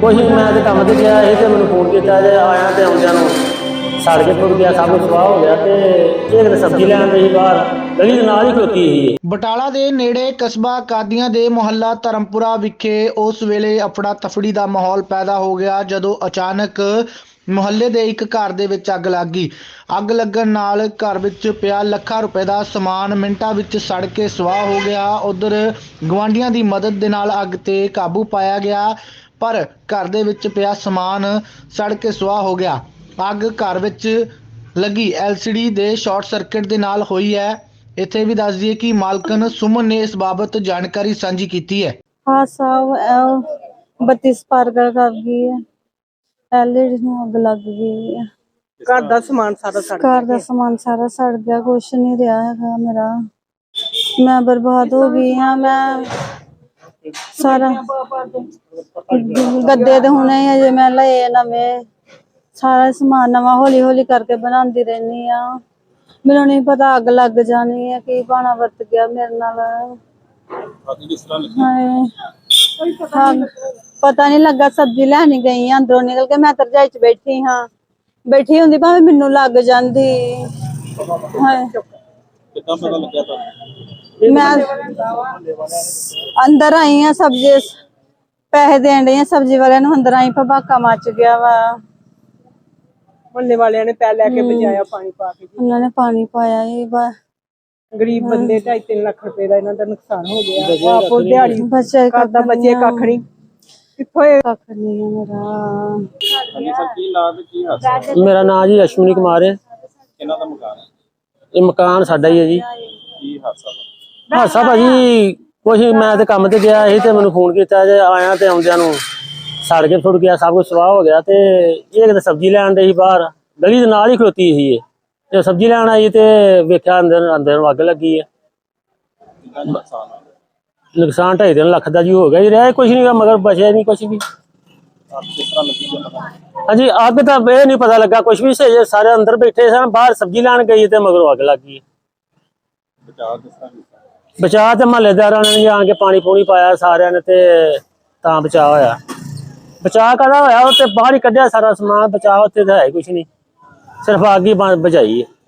ਕੁਛ ਮੈਂ ਤੇ ਕੰਮ ਤੇ ਗਿਆ ਸੀ ਤੇ ਮੈਨੂੰ ਫੋਨ ਕੀਤਾ ਜੇ ਆਇਆ ਤੇ ਆਉਂਦਿਆਂ ਨੂੰ ਸੜ ਕੇ ਟੁੱਟ ਗਿਆ, ਸਭ ਸਵਾਹ ਹੋ ਗਿਆ ਤੇ ਇਹ ਕਿਤੇ ਸਬਜ਼ੀ ਲੈਣ ਦੇ ਬਾਹਰ, ਗਲੀ ਦੇ ਨਾਲ ਹੀ ਖਲੋਤੀ ਸੀ ਬਟਾਲਾ ਦੇ ਨੇੜੇ ਕਸਬਾ ਕਾਦੀਆਂ ਦੇ ਮੁਹੱਲਾ ਧਰਮਪੁਰਾ ਵਿਖੇ ਉਸ ਵੇਲੇ ਅਫੜਾ ਤਫੜੀ ਦਾ ਮਾਹੌਲ ਪੈਦਾ ਹੋ ਗਿਆ ਜਦੋਂ ਅਚਾਨਕ ਮੁਹੱਲੇ ਦੇ ਇੱਕ ਘਰ ਦੇ ਵਿੱਚ ਅੱਗ ਲੱਗ ਗਈ। ਅੱਗ ਲੱਗਣ ਨਾਲ ਘਰ ਵਿੱਚ ਪਿਆ ਲੱਖਾਂ ਰੁਪਏ ਦਾ ਸਮਾਨ ਮਿੰਟਾਂ ਵਿੱਚ ਸੜ ਕੇ ਸਵਾਹ ਹੋ ਗਿਆ। ਉਧਰ ਗਵਾਂਢੀਆਂ ਦੀ ਮਦਦ ਦੇ ਨਾਲ ਅੱਗ ਤੇ ਕਾਬੂ ਪਾਇਆ ਗਿਆ। ਪਰ ਘਰ ਦੇ ਵਿੱਚ ਪਿਆ ਸਮਾਨ ਸੜ ਕੇ ਸੁਆਹ ਹੋ ਗਿਆ। ਅੱਗ ਘਰ ਵਿੱਚ ਲੱਗੀ। ਐਲਸੀਡੀ ਦੇ ਸ਼ਾਰਟ ਸਰਕਟ ਦੇ ਨਾਲ ਹੋਈ ਹੈ। ਇੱਥੇ ਵੀ ਦੱਸ ਦਈਏ ਕਿ ਮਾਲਕਨ ਸੁਮਨ ਨੇ ਇਸ ਬਾਬਤ ਜਾਣਕਾਰੀ ਸਾਂਝੀ ਕੀਤੀ ਹੈ। ਹਾਂ ਸਾਹਿਬ 32 ਸਪਾਰਕਰ ਕਰ ਗਈ ਹੈ। ਐਲਈਡੀ ਨੂੰ ਅੱਗ ਲੱਗ ਗਈ ਘਰ ਦਾ ਸਮਾਨ ਸਾਰਾ ਸੜ ਗਿਆ ਘਰ ਦਾ ਸਮਾਨ ਸਾਰਾ ਸੜ ਗਿਆ। ਕੁਛ ਨਹੀਂ ਰਿਹਾ ਹੈਗਾ ਮੇਰਾ। ਮੈਂ ਬਰਬਾਦ ਹੋ ਗਈ ਹਾਂ। ਮੈਂ ਸਾਰਾ। ਗੱਦੇ ਤੇ ਹੁਣੇ ਹੀ ਅਜੇ ਮੈਂ ਲਏ ਨਵੇਂ। ਸਾਰਾ ਸਮਾਨ ਨਵਾਂ ਹੌਲੀ ਹੌਲੀ ਕਰਕੇ ਬਣਾਉਂਦੀ ਰਹਿੰਦੀ ਆ। ਮੈਨੂੰ ਨਹੀਂ ਪਤਾ ਅੱਗ ਲੱਗ ਜਾਣੀ ਹੈ ਕੀ ਬਾਣਾ ਵਰਤ ਗਿਆ ਮੇਰੇ ਨਾਲ। ਹਾਏ। ਪਤਾ ਨਹੀਂ ਲੱਗਾ ਸਬਜ਼ੀ ਲੈਣ ਗਈ ਆਂ ਅੰਦਰੋਂ ਨਿਕਲ ਕੇ ਮੈਂ ਤਾਂ ਰਜਾਈ ਚ ਬੈਠੀ ਹਾਂ। ਬੈਠੀ ਹੁੰਦੀ ਭਾਵੇਂ ਮੈਨੂੰ ਲੱਗ ਜਾਂਦੀ। ਹਾਏ ਕਿੱਦਾਂ ਪਤਾ ਲੱਗਿਆ ਤੁਹਾਨੂੰ? ਮੈਂ ਅੰਦਰ ਆਈ ਆ ਸਬਜ਼ੀ ਪੈਸੇ ਦੇਣ ਡਈ ਆ ਸਬਜ਼ੀ ਵਾਲਿਆਂ ਨੂੰ ਅੰਦਰ ਆਈ ਭਬਾਕਾ ਮੱਚ ਗਿਆ ਵਾ। ਮੁਹੱਲੇ ਵਾਲਿਆਂ ਨੇ ਪੈ ਲੈ ਕੇ ਬਚਾਇਆ ਪਾਣੀ ਪਾ ਕੇ। ਉਹਨਾਂ ਨੇ ਪਾਣੀ ਪਾਇਆ ਇਹ ਵਾ। ਗਰੀਬ ਬੰਦੇ 2.5 ਲੱਖ ਰੁਪਏ ਦਾ ਇਹਨਾਂ ਦਾ ਨੁਕਸਾਨ ਹੋ ਗਿਆ। ਆਪੋ ਦਿਹਾੜੀ ਬੱਚੇ ਕਰਦਾ ਬੱਚੇ ਕੱਖ ਨਹੀਂ ਕਿੱਥੋਂ ਇਹ? ਕੱਖ ਨਹੀਂ ਆ ਮੇਰਾ। ਹਾਂਜੀ ਸਰ ਕੀ ਤੇ ਕੀ ਹਾਦਸਾ ਮੇਰਾ ਨਾਮ ਜੀ ਅਸ਼ਵਨੀ ਕੁਮਾਰ ਹੈ। ਕਿਹਨਾਂ ਦਾ ਮਕਾਨ ਹੈ? ਇਹ ਮਕਾਨ ਸਾਡਾ ਹੀ ਹੈ ਜੀ। ਕੀ ਹਾਦਸਾ? ਹਾਸਾ ਭਾਜੀ ਕੁਛ ਮੈਂ ਤੇ ਕੰਮ ਤੇ ਗਿਆ ਸੀ ਤੇ ਮੈਨੂੰ ਫੋਨ ਕੀਤਾ ਜੇ ਆਇਆ ਤੇ ਆਉਂਦਿਆਂ ਨੂੰ ਸੜ ਕੇ ਟੁੱਟ ਗਿਆ ਸਭ ਕੁਝ ਸਵਾਹ ਹੋ ਗਿਆ ਤੇ ਇਹ ਕਿਤੇ ਸਬਜ਼ੀ ਲੈਣ ਦੇ ਸੀ ਬਾਹਰ। ਗਲੀ ਦੇ ਨਾਲ ਹੀ ਖਲੋਤੀ ਸੀ ਇਹ। ਤੇ ਸਬਜ਼ੀ ਲੈਣ ਆਈ ਤੇ ਵੇਖਿਆ ਅੰਦਰ ਅੰਦਰ ਨੂੰ ਅੱਗ ਲੱਗੀ ਹੈ ਨੁਕਸਾਨ ਢਾਈ ਤਿੰਨ ਲੱਖ ਦਾ ਜੀ ਹੋ ਗਿਆ ਜੀ ਰਹਿ ਕੁਛ ਨਹੀਂ ਮਗਰ ਬਚਿਆ ਨਹੀਂ ਕੁਛ ਵੀ। ਹਾਂਜੀ ਅੱਗ ਤਾਂ ਇਹ ਨਹੀਂ ਪਤਾ ਲੱਗਾ ਕੁਛ ਵੀ ਸਹੀ ਸਾਰੇ ਅੰਦਰ ਬੈਠੇ ਸਨ ਬਾਹਰ ਸਬਜ਼ੀ ਲੈਣ ਗਈ ਤੇ ਮਗਰੋਂ ਅੱਗ ਲੱਗ ਗਈ। ਬਚਾਅ ਕਿਸ ਤੇ ਮਹੱਲੇਦਾਰਾਂ ਨੇ ਆ ਕੇ ਪਾਣੀ ਪੂਣੀ ਪਾਇਆ ਸਾਰਿਆਂ ਨੇ ਤੇ ਤਾਂ ਬਚਾਅ ਹੋਇਆ। ਬਚਾਅ ਕਦਾ ਹੋਇਆ? ਉਹ ਤੇ ਬਾਹਰ ਹੀ ਕੱਢਿਆ ਸਾਰਾ ਸਮਾਨ, ਬਚਾਅ ਉੱਤੇ ਤਾਂ ਹੈ ਕੁਛ ਨਹੀਂ। ਸਿਰਫ ਆਗ ਹੀ ਬਚਾਈ ਹੈ।